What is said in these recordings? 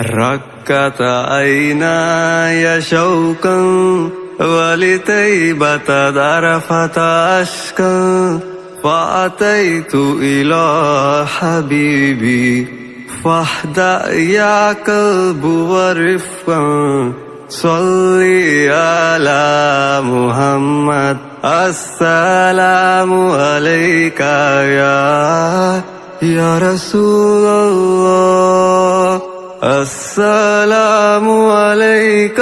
ركت عيناي شوقا ولطيبة ذرفت أشكا فأتيت إلى حبيبي فاهدأ يا قلب ورفقا صلي على محمد السلام عليك يا يا رسول الله السلام عليك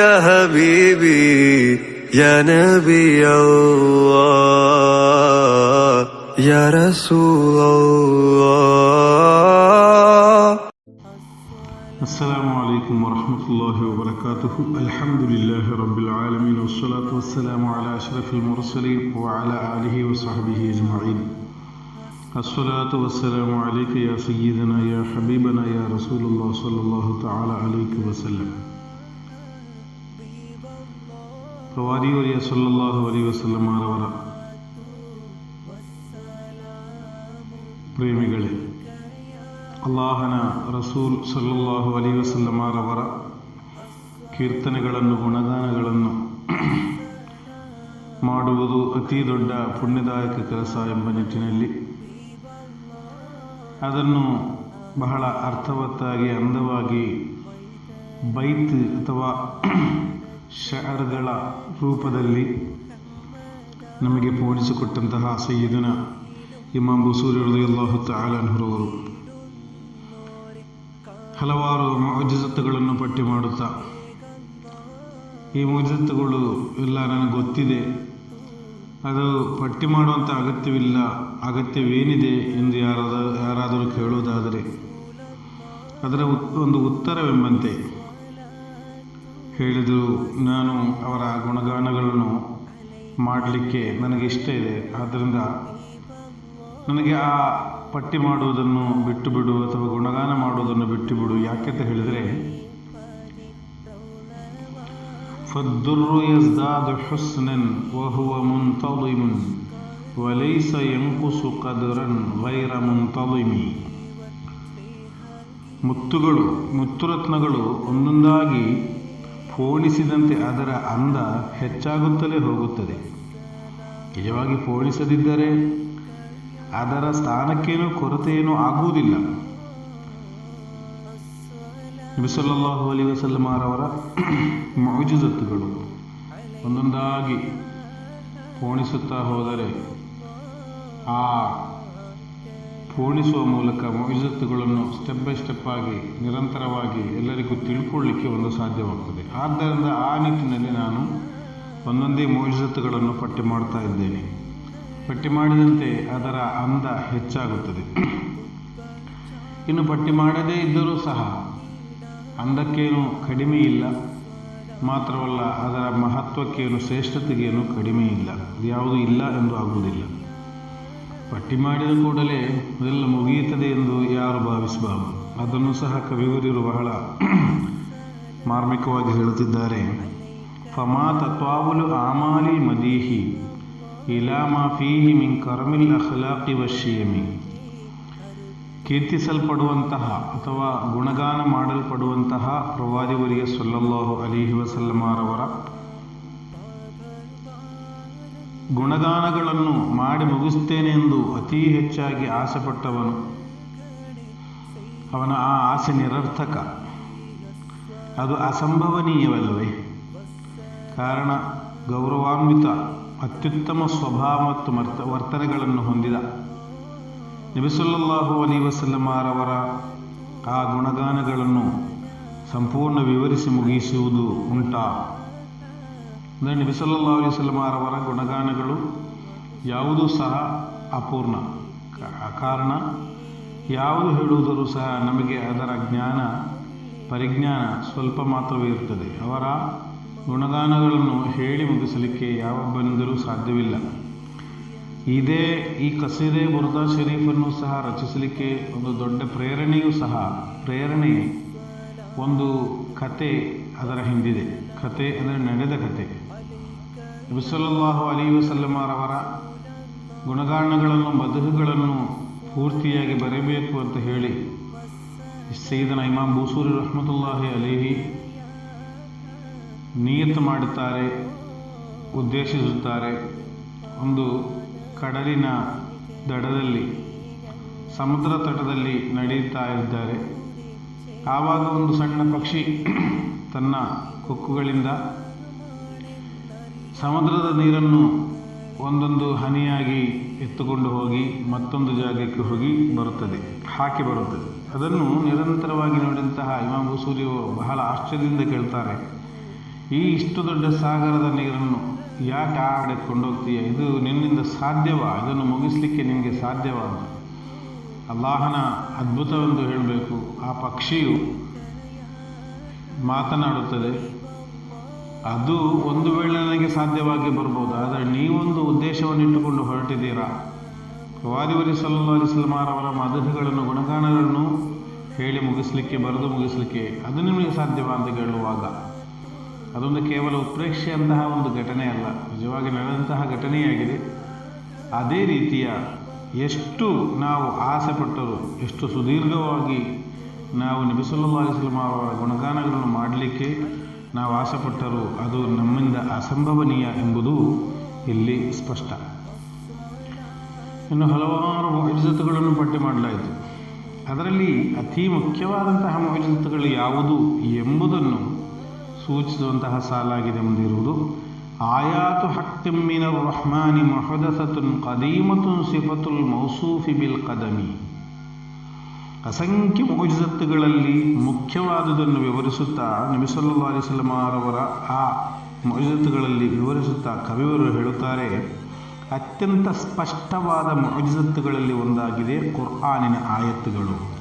يا حبيبي يا نبي الله يا رسول الله. السلام عليكم ورحمة الله وبركاته. الحمد لله رب العالمين والصلاة والسلام على أشرف المرسلين وعلى آله وصحبه أجمعين. الصلاة والسلام عليك يا سيدنا يا حبيبنا يا رسول الله صلى الله تعالى عليك وسلم ಪ್ರವಾದಿಯವರಿಯ ಸಲ್ಲಲ್ಲಾಹು ಅಲಿ ವಸಲ್ಲಮರವರ ಪ್ರೇಮಿಗಳೇ ಅಲ್ಲಾಹನ ರಸೂಲ್ ಸಲ್ಲಲ್ಲಾಹು ಅಲಿ ವಸಲ್ಲಮರವರ ಕೀರ್ತನೆಗಳನ್ನು ಗುಣಗಾನಗಳನ್ನು ಮಾಡುವುದು ಅತಿ ದೊಡ್ಡ ಪುಣ್ಯದಾಯಕ ಕೆಲಸ ಎಂಬ ನಿಟ್ಟಿನಲ್ಲಿ ಅದನ್ನು ಬಹಳ ಅರ್ಥವತ್ತಾಗಿ, ಅಂದವಾಗಿ ಬೈತ್ ಅಥವಾ ಶಹರ್ಗಳ ರೂಪದಲ್ಲಿ ನಮಗೆ ಪೋಣಿಸಿಕೊಟ್ಟಂತಹ ಸೈಯದಿನ ಇಮಾಮ್ ಬಸೂರಿ ಆಲನ್ ತಾಲನ್ಹರವರು ಹಲವಾರು ಮೌಜತ್ತುಗಳನ್ನು ಪಟ್ಟಿ ಮಾಡುತ್ತಾ, ಈ ಮೌಜತ್ತುಗಳು ಎಲ್ಲ ನನಗೆ ಗೊತ್ತಿದೆ. ಅದು ಪಟ್ಟಿ ಮಾಡುವಂಥ ಅಗತ್ಯವಿಲ್ಲ, ಅಗತ್ಯವೇನಿದೆ ಎಂದು ಯಾರಾದ ಯಾರಾದರೂ ಹೇಳುವುದಾದರೆ ಅದರ ಒಂದು ಉತ್ತರವೆಂಬಂತೆ ಹೇಳಿದರು. ನಾನು ಅವರ ಗುಣಗಾನಗಳನ್ನು ಮಾಡಲಿಕ್ಕೆ ನನಗೆ ಇಷ್ಟ ಇದೆ. ಆದ್ದರಿಂದ ನನಗೆ ಆ ಪಟ್ಟಿ ಮಾಡುವುದನ್ನು ಬಿಟ್ಟು ಬಿಡು ಅಥವಾ ಗುಣಗಾನ ಮಾಡುವುದನ್ನು ಬಿಟ್ಟು ಬಿಡು ಯಾಕೆಂತ ಹೇಳಿದರೆ ಫದ್ದುರು ಯಸ್ದಾದು ಹುಸ್ನೆನ್, ವಹುವ ಮುಂತೌಲಿಮುನ್. وليس ينقص قدرا غير منتظم ಮುತ್ತುಗಳು ಮುತ್ತುರತ್ನಗಳು ಒಂದೊಂದಾಗಿ ಪೋಣಿಸಿದಂತೆ ಅದರ ಅಂದ ಹೆಚ್ಚಾಗುತ್ತಲೇ ಹೋಗುತ್ತದೆ ನಿಜವಾಗಿ ಪೋಣಿಸದಿದ್ದರೆ ಅದರ ಸ್ಥಾನಕ್ಕೇನೂ ಕೊರತೆಯೇನೂ ಆಗುವುದಿಲ್ಲ ನಬಿಸಲ್ಲಾಹು ಅಲಿ ವಸಲ್ಲಮಾರವರ ಮೌಜುಜತ್ತುಗಳು ಒಂದೊಂದಾಗಿ ಪೋಣಿಸುತ್ತಾ ಹೋದರೆ ಆ ಪೂರ್ಣಿಸುವ ಮೂಲಕ ಮೌಜತ್ತುಗಳನ್ನು ಸ್ಟೆಪ್ ಬೈ ಸ್ಟೆಪ್ ಆಗಿ ನಿರಂತರವಾಗಿ ಎಲ್ಲರಿಗೂ ತಿಳ್ಕೊಳ್ಳಿಕ್ಕೆ ಒಂದು ಸಾಧ್ಯವಾಗ್ತದೆ. ಆದ್ದರಿಂದ ಆ ನಿಟ್ಟಿನಲ್ಲಿ ನಾನು ಒಂದೊಂದೇ ಮೌಜತ್ತುಗಳನ್ನು ಪಟ್ಟಿ ಮಾಡ್ತಾ ಇದ್ದೇನೆ. ಪಟ್ಟಿ ಮಾಡಿದಂತೆ ಅದರ ಅಂದ ಹೆಚ್ಚಾಗುತ್ತದೆ. ಇನ್ನು ಪಟ್ಟಿ ಮಾಡದೇ ಇದ್ದರೂ ಸಹ ಅಂದಕ್ಕೇನು ಕಡಿಮೆ ಇಲ್ಲ. ಮಾತ್ರವಲ್ಲ ಅದರ ಮಹತ್ವಕ್ಕೇನು ಶ್ರೇಷ್ಠತೆಗೇನು ಕಡಿಮೆ ಇಲ್ಲ. ಯಾವುದು ಇಲ್ಲ ಎಂದು ಆಗುವುದಿಲ್ಲ. ಪಟ್ಟಿ ಮಾಡಿದ ಕೂಡಲೇ ಅದೆಲ್ಲ ಮುಗಿಯುತ್ತದೆ ಎಂದು ಯಾರು ಭಾವಿಸಬಾರದು. ಅದನ್ನು ಸಹ ಕವಿಗುರಿರು ಬಹಳ ಮಾರ್ಮಿಕವಾಗಿ ಹೇಳುತ್ತಿದ್ದಾರೆ. ಫಮಾ ತತ್ವಾವುಲು ಆಮಾಲಿ ಮದೀಹಿ ಇಲಾಮಾ ಫೀಹಿ ಮಿನ್ ಕರ್ಮಿಲ್ ಅಖ್ಲಾಕಿ ವಶಿಯಮಿ ಕೀರ್ತಿಸಲ್ಪಡುವಂತಹ ಅಥವಾ ಗುಣಗಾನ ಮಾಡಲ್ಪಡುವಂತಹ ಪ್ರವಾದಿವರಿಗೆ ಸೊಲ್ಲಲ್ಲಾಹು ಅಲಿಹಿ ವಸಲ್ಲಮಾರವರ ಗುಣಗಾನಗಳನ್ನು ಮಾಡಿ ಮುಗಿಸ್ತೇನೆ ಎಂದು ಅತಿ ಹೆಚ್ಚಾಗಿ ಆಸೆಪಟ್ಟವನು. ಅವನ ಆ ಆಸೆ ನಿರರ್ಥಕ. ಅದು ಅಸಂಭವನೀಯವಲ್ಲವೇ? ಕಾರಣ, ಗೌರವಾನ್ವಿತ, ಅತ್ಯುತ್ತಮ ಸ್ವಭಾವ ಮತ್ತು ಮರ್ತ, ವರ್ತನೆಗಳನ್ನು ಹೊಂದಿದ. ನಬಿಸುಲ್ಲಾಹು ಅಲಿ ವಸಲ್ಲಮಾರವರ ಆ ಗುಣಗಾನಗಳನ್ನು ಸಂಪೂರ್ಣ ವಿವರಿಸಿ ಮುಗಿಸುವುದು ಉಂಟಾ. ಅಂದರೆ ನಬಿಸಲ್ಲಾ ಅಲಿ ವಸಲ್ಲಮಾರವರ ಗುಣಗಾನಗಳು ಯಾವುದೂ ಸಹ ಅಪೂರ್ಣ. ಕಾರಣ ಯಾವುದು ಹೇಳುವುದರೂ ಸಹ ನಮಗೆ ಅದರ ಜ್ಞಾನ, ಪರಿಜ್ಞಾನ ಸ್ವಲ್ಪ ಮಾತ್ರವೇ ಇರ್ತದೆ ಅವರ ಗುಣಗಾನಗಳನ್ನು ಹೇಳಿ ಮುಗಿಸಲಿಕ್ಕೆ ಯಾವೊಬ್ಬನಿಂದಲೂ ಸಾಧ್ಯವಿಲ್ಲ. ಇದೇ ಈ ಕಸೀದೆ ಬುರ್ದಾ ಶರೀಫನ್ನು ಸಹ ರಚಿಸಲಿಕ್ಕೆ ಒಂದು ದೊಡ್ಡ ಪ್ರೇರಣೆಯೂ ಸಹ ಪ್ರೇರಣೆ ಒಂದು ಕತೆ ಅದರ ಹಿಂದಿದೆ. ಕತೆ ಅಂದರೆ ನಡೆದ ಕತೆ. ನಬಿಸಲ್ಲಾಹು ಅಲಿ ವಸಲ್ಲಮಾರವರ ಗುಣಗಾನಗಳನ್ನು, ಬದುಕುಗಳನ್ನು ಪೂರ್ತಿಯಾಗಿ ಬರೆಯಬೇಕು ಅಂತ ಹೇಳಿ ಸೈದನ ಇಮಾಮ್ ಬೂಸೂರಿ ರಹಮತುಲ್ಲಾಹಿ ಅಲಿಹಿ ನಿಯತ್ತು ಮಾಡುತ್ತಾರೆ ಉದ್ದೇಶಿಸುತ್ತಾರೆ. ಒಂದು ಕಡಲಿನ ದಡದಲ್ಲಿ, ಸಮುದ್ರ ತಟದಲ್ಲಿ ನಡೆಯುತ್ತಾ ಇದ್ದಾರೆ. ಆವಾಗ ಒಂದು ಸಣ್ಣ ಪಕ್ಷಿ ತನ್ನ ಕೊಕ್ಕುಗಳಿಂದ ಸಮುದ್ರದ ನೀರನ್ನು ಒಂದೊಂದು ಹನಿಯಾಗಿ ಎತ್ತುಕೊಂಡು ಹೋಗಿ ಮತ್ತೊಂದು ಜಾಗಕ್ಕೆ ಹೋಗಿ ಬರುತ್ತದೆ, ಹಾಕಿ ಬರುತ್ತದೆ. ಅದನ್ನು ನಿರಂತರವಾಗಿ ನೋಡಿದಂತಹ ಇಮಾಮ್ ಸೂರ್ಯವು ಬಹಳ ಆಶ್ಚರ್ಯದಿಂದ ಕೇಳ್ತಾರೆ, ಈ ಇಷ್ಟು ದೊಡ್ಡ ಸಾಗರದ ನೀರನ್ನು ಯಾಕೆ ಆ ಕಡೆ ಕೊಂಡೋಗ್ತೀಯ? ಇದು ನಿನ್ನಿಂದ ಸಾಧ್ಯವಾ? ಇದನ್ನು ಮುಗಿಸ್ಲಿಕ್ಕೆ ನಿಮಗೆ ಸಾಧ್ಯವಾ ಅಲ್ಲಾಹನ ಅದ್ಭುತವೆಂದು ಹೇಳಬೇಕು. ಆ ಪಕ್ಷಿಯು ಮಾತನಾಡುತ್ತದೆ ಅದು ಒಂದು ವೇಳೆ ನನಗೆ ಸಾಧ್ಯವಾಗಿ ಬರ್ಬೋದು, ಆದರೆ ನೀವೊಂದು ಉದ್ದೇಶವನ್ನು ಇಟ್ಟುಕೊಂಡು ಹೊರಟಿದ್ದೀರಾ? ವಾದಿವರಿ ಸಲ್ಲಾ ಅಲಿಸ್ಲಮಾರವರ ಮಧುಗಳನ್ನು ಗುಣಗಾನಗಳನ್ನು ಹೇಳಿ ಮುಗಿಸ್ಲಿಕ್ಕೆ, ಬರೆದು ಮುಗಿಸ್ಲಿಕ್ಕೆ ಅದು ನಿಮಗೆ ಸಾಧ್ಯವಾ ಅಂತ ಕೇಳುವಾಗ? ಅದೊಂದು ಕೇವಲ ಉತ್ಪ್ರೇಕ್ಷೆಯಂತಹ ಒಂದು ಘಟನೆ ಅಲ್ಲ, ನಿಜವಾಗಿ ನಡೆದಂತಹ ಘಟನೆಯಾಗಿದೆ. ಅದೇ ರೀತಿಯ ಎಷ್ಟು ನಾವು ಆಸೆ ಪಟ್ಟರು ಎಷ್ಟು ಸುದೀರ್ಘವಾಗಿ ನಾವು ನಬಿಸಲ್ಲಾ ಅಲಿಸ್ಲಾಂ ಅವರ ಗುಣಗಾನಗಳನ್ನು ಮಾಡಲಿಕ್ಕೆ ನಾವು ಆಸೆಪಟ್ಟರೂ ಅದು ನಮ್ಮಿಂದ ಅಸಂಭವನೀಯ ಎಂಬುದು ಇಲ್ಲಿ ಸ್ಪಷ್ಟ. ಇನ್ನು ಹಲವಾರು ಮೊಹಿಜತುಗಳನ್ನು ಪಟ್ಟಿ ಮಾಡಲಾಯಿತು. ಅದರಲ್ಲಿ ಅತಿ ಮುಖ್ಯವಾದಂತಹ ಮೊಹಿಜತುಗಳು ಯಾವುದು ಎಂಬುದನ್ನು ಸೂಚಿಸುವಂತಹ ಸಾಲಾಗಿದೆ ಮುಂದಿರುವುದು ಆಯಾತು ಹಕ್ತಿಮ್ಮಿನ ರಹಮಾನಿ ಮಹದಸತುನ್ ಕದೀಮತುನ್ ಸಿಫತುಲ್ ಮೌಸೂಫಿ ಬಿಲ್ ಕದಮಿ. ಅಸಂಖ್ಯ ಮೌಜತ್ತುಗಳಲ್ಲಿ ಮುಖ್ಯವಾದುದನ್ನು ವಿವರಿಸುತ್ತಾ ನಬಿಸಲ್ಲಾ ಅಲಿಸ್ಲಮಾರವರ ಆ ಮೌಜತ್ತುಗಳಲ್ಲಿ ವಿವರಿಸುತ್ತಾ ಕವಿಯವರು ಹೇಳುತ್ತಾರೆ, ಅತ್ಯಂತ ಸ್ಪಷ್ಟವಾದ ಮೌಜತ್ತುಗಳಲ್ಲಿ ಒಂದಾಗಿದೆ ಕುರ್ಆನಿನ ಆಯತ್ತುಗಳು.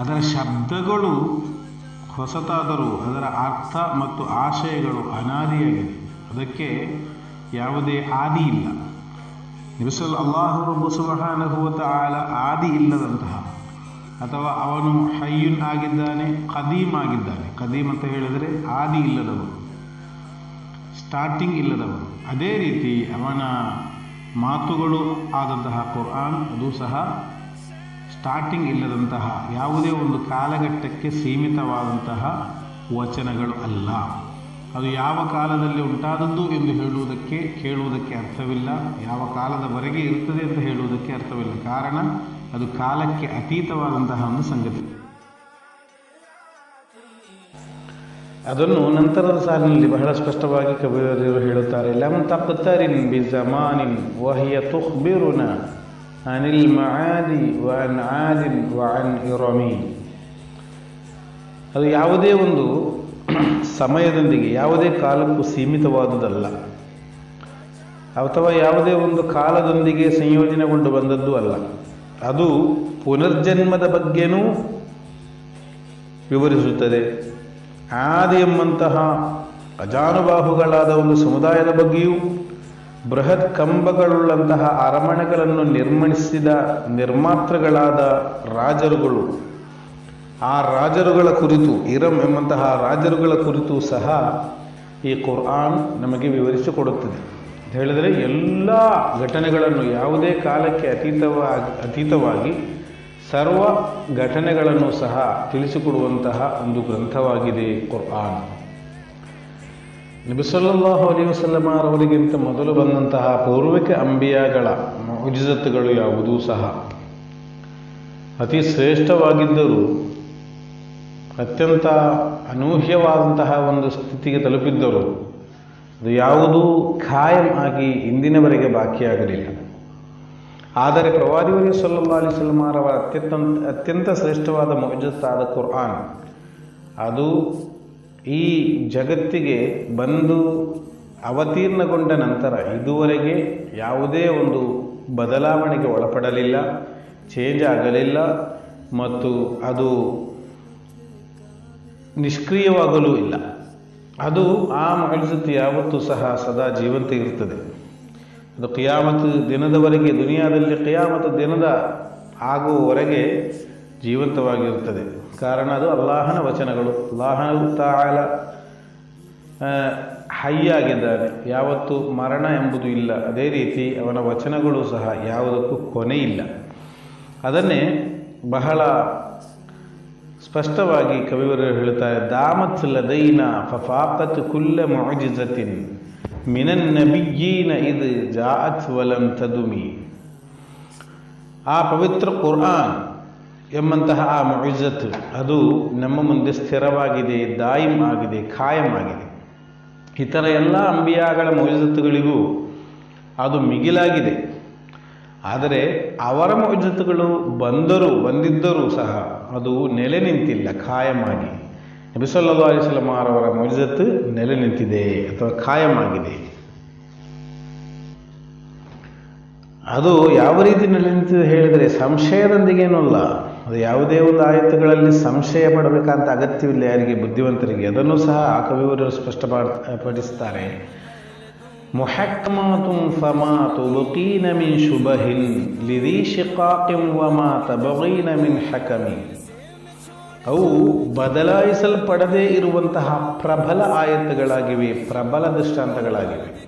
ಅದರ ಶಬ್ದಗಳು ಹೊಸತಾದರೂ ಅದರ ಅರ್ಥ ಮತ್ತು ಆಶಯಗಳು ಅನಾದಿಯಾಗಿದೆ. ಅದಕ್ಕೆ ಯಾವುದೇ ಆದಿ ಇಲ್ಲ ನಿಬಿಸಲ್ ಅಲ್ಲಾಹು ರಬ್ಬು ಸುಬಹಾನಹುವತ ಆಲ ಆದಿ ಇಲ್ಲದಂತಹ, ಅಥವಾ ಅವನು ಹಯ್ಯುನ್ ಆಗಿದ್ದಾನೆ ಕದೀಮ್ ಆಗಿದ್ದಾನೆ. ಕದೀಮ್ ಅಂತ ಹೇಳಿದರೆ ಆದಿ ಇಲ್ಲದವನು ಸ್ಟಾರ್ಟಿಂಗ್ ಇಲ್ಲದವನು. ಅದೇ ರೀತಿ ಅವನ ಮಾತುಗಳು ಆದಂತಹ ಕುರ್ಆನ್ ಅದು ಸಹ ಸ್ಟಾರ್ಟಿಂಗ್ ಇಲ್ಲದಂತಹ, ಯಾವುದೇ ಒಂದು ಕಾಲಘಟ್ಟಕ್ಕೆ ಸೀಮಿತವಾದಂತಹ ವಚನಗಳು ಅಲ್ಲ. ಅದು ಯಾವ ಕಾಲದಲ್ಲಿ ಉಂಟಾದದ್ದು ಎಂದು ಹೇಳುವುದಕ್ಕೆ, ಕೇಳುವುದಕ್ಕೆ ಅರ್ಥವಿಲ್ಲ. ಯಾವ ಕಾಲದವರೆಗೆ ಇರುತ್ತದೆ ಅಂತ ಹೇಳುವುದಕ್ಕೆ ಅರ್ಥವಿಲ್ಲ. ಕಾರಣ, ಅದು ಕಾಲಕ್ಕೆ ಅತೀತವಾದಂತಹ ಒಂದು ಸಂಗತಿ. ಅದನ್ನು ನಂತರದ ಸಾಲಿನಲ್ಲಿ ಬಹಳ ಸ್ಪಷ್ಟವಾಗಿ ಕವಿಯವರು ಹೇಳುತ್ತಾರೆ. ಲಮ್ ತಪ್ತರಿನ್ ಬಿ ಜಮಾನಿನ್ ವಹಿಯ ತುಖ್ಬಿರುನ ಅನಿಲ್ ಮಆದಿ ವನ್ ಆದಿನ್ ವನ್ ಇರಮಿ. ಅದು ಯಾವುದೇ ಒಂದು ಸಮಯದೊಂದಿಗೆ ಯಾವುದೇ ಕಾಲಕ್ಕೂ ಸೀಮಿತವಾದುದಲ್ಲ. ಅಥವಾ ಯಾವುದೇ ಒಂದು ಕಾಲದೊಂದಿಗೆ ಸಂಯೋಜನೆಗೊಂಡು ಬಂದದ್ದು ಅಲ್ಲ. ಅದು ಪುನರ್ಜನ್ಮದ ಬಗ್ಗೆನೂ ವಿವರಿಸುತ್ತದೆ. ಆದಿ ಎಂಬಂತಹ ಅಜಾನುಬಾಹುಗಳಾದ ಒಂದು ಸಮುದಾಯದ ಬಗ್ಗೆಯೂ ಬೃಹತ್ ಕಂಬಗಳುಳ್ಳಂತಹ ಅರಮನೆಗಳನ್ನು ನಿರ್ಮಿಸಿದ ನಿರ್ಮಾತೃಗಳಾದ ರಾಜರುಗಳು ಆ ರಾಜರುಗಳ ಕುರಿತು, ಇರಂ ಎಂಬಂತಹ ರಾಜರುಗಳ ಕುರಿತು ಸಹ ಈ ಕುರ್ಆನ್ ನಮಗೆ ವಿವರಿಸಿಕೊಡುತ್ತದೆ. ಅಂತ ಹೇಳಿದರೆ ಎಲ್ಲ ಘಟನೆಗಳನ್ನು ಯಾವುದೇ ಕಾಲಕ್ಕೆ ಅತೀತವಾಗಿ ಅತೀತವಾಗಿ ಸರ್ವ ಘಟನೆಗಳನ್ನು ಸಹ ತಿಳಿಸಿಕೊಡುವಂತಹ ಒಂದು ಗ್ರಂಥವಾಗಿದೆ ಕುರ್ಆನ್. ನಬಿಸಲ್ಲಾಹು ಅಲಿ ವಸಲ್ಲಮರವರಿಗಿಂತ ಮೊದಲು ಬಂದಂತಹ ಪೂರ್ವಿಕ ಅಂಬಿಯಾಗಳ ಮುಜಿಜತ್ತುಗಳು ಯಾವುದೂ ಸಹ ಅತಿ ಶ್ರೇಷ್ಠವಾಗಿದ್ದರೂ ಅತ್ಯಂತ ಅನೂಹ್ಯವಾದಂತಹ ಒಂದು ಸ್ಥಿತಿಗೆ ತಲುಪಿದ್ದರು ಅದು ಯಾವುದೂ ಖಾಯಂ ಆಗಿ ಇಂದಿನವರೆಗೆ ಬಾಕಿಯಾಗಲಿಲ್ಲ. ಆದರೆ ಪ್ರವಾದಿವರಿ ಸಲ್ಲಾ ಅವರ ಅತ್ಯಂತ ಅತ್ಯಂತ ಶ್ರೇಷ್ಠವಾದ ಮುಜತ್ತಾದ ಕುರ್ಆನ್. ಅದು ಈ ಜಗತ್ತಿಗೆ ಬಂದು ಅವತೀರ್ಣಗೊಂಡ ನಂತರ ಇದುವರೆಗೆ ಯಾವುದೇ ಒಂದು ಬದಲಾವಣೆಗೆ ಒಳಪಡಲಿಲ್ಲ ಚೇಂಜ್ ಆಗಲಿಲ್ಲ ಮತ್ತು ಅದು ನಿಷ್ಕ್ರಿಯವಾಗಲೂ ಇಲ್ಲ. ಅದು ಆ ಮಹಜತ್ತು ಯಾವತ್ತೂ ಸಹ ಸದಾ ಜೀವಂತ ಇರುತ್ತದೆ. ಅದು ಕಿಯಾಮತ್ ದಿನದವರೆಗೆ, ದುನಿಯಾದಲ್ಲಿ ಕಿಯಾಮತ್ ದಿನದ ಆಗುವವರೆಗೆ ಜೀವಂತವಾಗಿರುತ್ತದೆ. ಕಾರಣ ಅದು ಅಲ್ಲಾಹನ ವಚನಗಳು. ಅಲ್ಲಾಹನ ತಾಳ ಹೈಯಾಗಿದ್ದಾನೆ. ಯಾವತ್ತು ಮರಣ ಎಂಬುದು ಇಲ್ಲ. ಅದೇ ರೀತಿ ಅವನ ವಚನಗಳು ಸಹ ಯಾವುದಕ್ಕೂ ಕೊನೆ ಇಲ್ಲ ಅದನ್ನೇ ಬಹಳ ಸ್ಪಷ್ಟವಾಗಿ ಕವಿವರು ಹೇಳುತ್ತಾರೆ ದಾಮತ್ ಲದೈನ ಫಫಾಕತ್ ಕುಲ್ಲ ಮುಜಿಜತಿನ್ ಮಿನನ್ ನಬಿಯೀನ ಇದು ಜಾಅತ್ ವಲಂ ತದುಮಿ. ಆ ಪವಿತ್ರ ಕುರ್ಆನ್ ಎಂಬಂತಹ ಆ ಮುಜತ್ ಅದು ನಮ್ಮ ಮುಂದೆ ಸ್ಥಿರವಾಗಿದೆ ದಾಯಿಮ್ ಆಗಿದೆ, ಖಾಯಂ ಆಗಿದೆ. ಇತರ ಎಲ್ಲ ಅಂಬಿಯಾಗಳ ಮುಜತ್ತುಗಳಿಗೂ ಅದು ಮಿಗಿಲಾಗಿದೆ. ಆದರೆ ಅವರ ಮುಜತ್ತುಗಳು ಬಂದರೂ, ಬಂದಿದ್ದರೂ ಸಹ ಅದು ನೆಲೆ ನಿಂತಿಲ್ಲ, ಖಾಯಮಾಗಿ. ನಬಿಸಲ್ಲಾ ಅವರ ಮುಜತ್ತು ನೆಲೆ ನಿಂತಿದೆ ಅಥವಾ ಖಾಯಮಾಗಿದೆ. ಅದು ಯಾವ ರೀತಿ ನೆಲೆ ನಿಂತಿದೆ ಹೇಳಿದರೆ ಸಂಶಯದೊಂದಿಗೇನೂ ಅಲ್ಲ. ಅದು ಯಾವುದೇ ಒಂದು ಆಯತ್ತುಗಳಲ್ಲಿ ಸಂಶಯ ಪಡಬೇಕಂತ ಅಗತ್ಯವಿಲ್ಲ ಯಾರಿಗೆ, ಬುದ್ಧಿವಂತರಿಗೆ. ಅದನ್ನು ಸಹ ಆ ಕವಿಯವರು ಮುಹಕ್ಕಮಾತುಂ ಫಮಾತು ತುಬಕೀನ ಮಿನ್ ಶುಬಹಿನ್ ಲಿದಿ ಶಿಕಾಕಿಂ ವಮಾ ತಬಗೀನ ಮಿನ್ ಹಕಮಿ ಅವು ಬದಲಾಯಿಸಲ್ಪಡದೇ ಇರುವಂತಹ ಪ್ರಬಲ ಆಯತ್ತುಗಳಾಗಿವೆ, ಪ್ರಬಲ ದೃಷ್ಟಾಂತಗಳಾಗಿವೆ.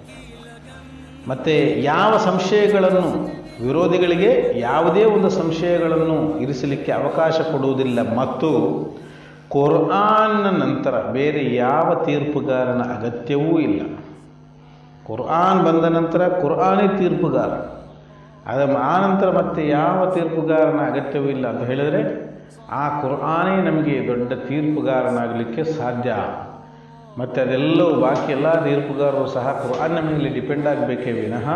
ಮತ್ತು ಯಾವ ಸಂಶಯಗಳನ್ನು, ವಿರೋಧಿಗಳಿಗೆ ಯಾವುದೇ ಒಂದು ಸಂಶಯಗಳನ್ನು ಇರಿಸಲಿಕ್ಕೆ ಅವಕಾಶ ಕೊಡುವುದಿಲ್ಲ. ಮತ್ತು ಕುರ್ಆನ್ನ ನಂತರ ಬೇರೆ ಯಾವ ತೀರ್ಪುಗಾರನ ಅಗತ್ಯವೂ ಇಲ್ಲ. ಕುರ್ಆನ್ ಬಂದ ನಂತರ ಕುರ್ಆನೇ ತೀರ್ಪುಗಾರ. ಅದ ಆ ನಂತರ ಮತ್ತೆ ಯಾವ ತೀರ್ಪುಗಾರನ ಅಗತ್ಯವೂ ಇಲ್ಲ ಅಂತ ಹೇಳಿದರೆ ಆ ಕುರ್ಆನೇ ನಮಗೆ ದೊಡ್ಡ ತೀರ್ಪುಗಾರನಾಗಲಿಕ್ಕೆ ಸಾಧ್ಯ. ಮತ್ತು ಅದೆಲ್ಲವೂ ಬಾಕಿ ಎಲ್ಲ ತೀರ್ಪುಗಾರರು ಸಹ ಕುರ್ಆನ್ ಮೇಲೆ ಡಿಪೆಂಡ್ ಆಗಬೇಕೇ ವಿನಃ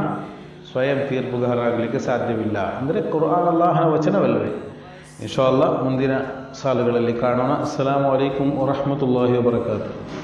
ಸ್ವಯಂ ತೀರ್ಪುಗಾರರಾಗಲಿಕ್ಕೆ ಸಾಧ್ಯವಿಲ್ಲ. ಅಂದರೆ ಕುರ್ಆನ್ ಅಲ್ಲಾಹನ ವಚನವಲ್ಲವೇ? ಇನ್ಶಾ ಅಲ್ಲ ಮುಂದಿನ ಸಾಲುಗಳಲ್ಲಿ ಕಾಣೋಣ. ಅಸ್ಸಲಾಮು ಅಲೈಕುಮ್ ವರಹಮತುಲ್ಲಾಹಿ ವಬರಕಾತು